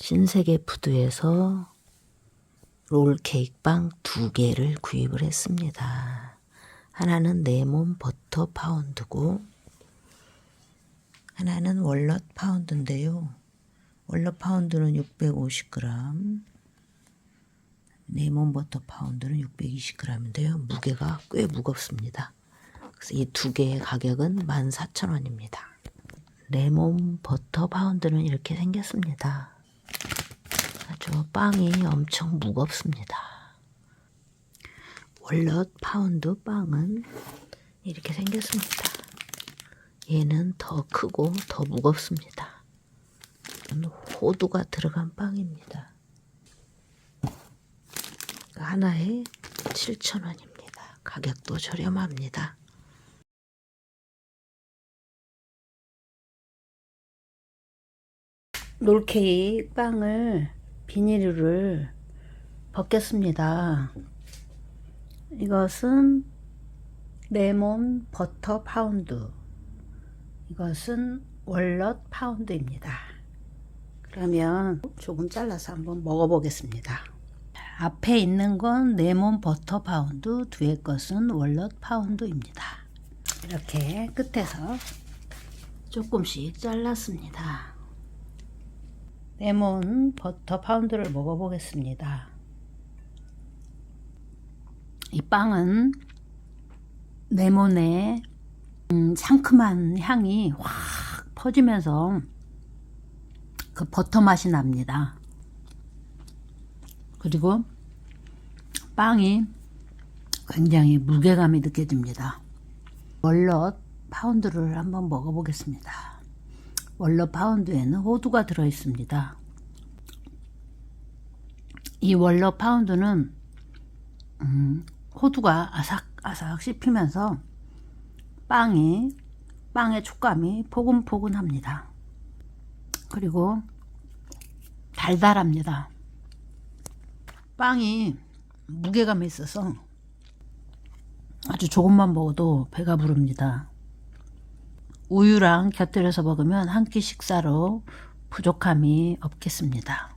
신세계 푸드에서 롤케이크 빵 두 개를 구입을 했습니다. 하나는 네몬 버터 파운드고 하나는 월넛 파운드인데요. 월넛 파운드는 650g, 네몬 버터 파운드는 620g인데요. 무게가 꽤 무겁습니다. 그래서 이 두 개의 가격은 14,000원입니다. 레몬 버터 파운드는 이렇게 생겼습니다. 아주 빵이 엄청 무겁습니다. 월넛 파운드 빵은 이렇게 생겼습니다. 얘는 더 크고 더 무겁습니다. 호두가 들어간 빵입니다. 하나에 7,000원입니다. 가격도 저렴합니다. 롤케이크 빵을 비닐을 벗겼습니다. 이것은 레몬 버터 파운드. 이것은 월넛 파운드입니다. 그러면 조금 잘라서 한번 먹어보겠습니다. 앞에 있는 건 레몬 버터 파운드, 뒤에 것은 월넛 파운드입니다. 이렇게 끝에서 조금씩 잘랐습니다. 레몬 버터 파운드를 먹어보겠습니다. 이 빵은 레몬의 음, 상큼한 향이 확 퍼지면서 그 버터 맛이 납니다. 그리고 빵이 굉장히 무게감이 느껴집니다. 월넛 파운드를 한번 먹어보겠습니다. 월넛 파운드에는 호두가 들어 있습니다. 이 월넛 파운드는 음, 호두가 아삭아삭 씹히면서 빵이 빵의 촉감이 포근포근합니다. 그리고 달달합니다. 빵이 무게감이 있어서 아주 조금만 먹어도 배가 부릅니다. 우유랑 곁들여서 먹으면 한 끼 식사로 부족함이 없겠습니다.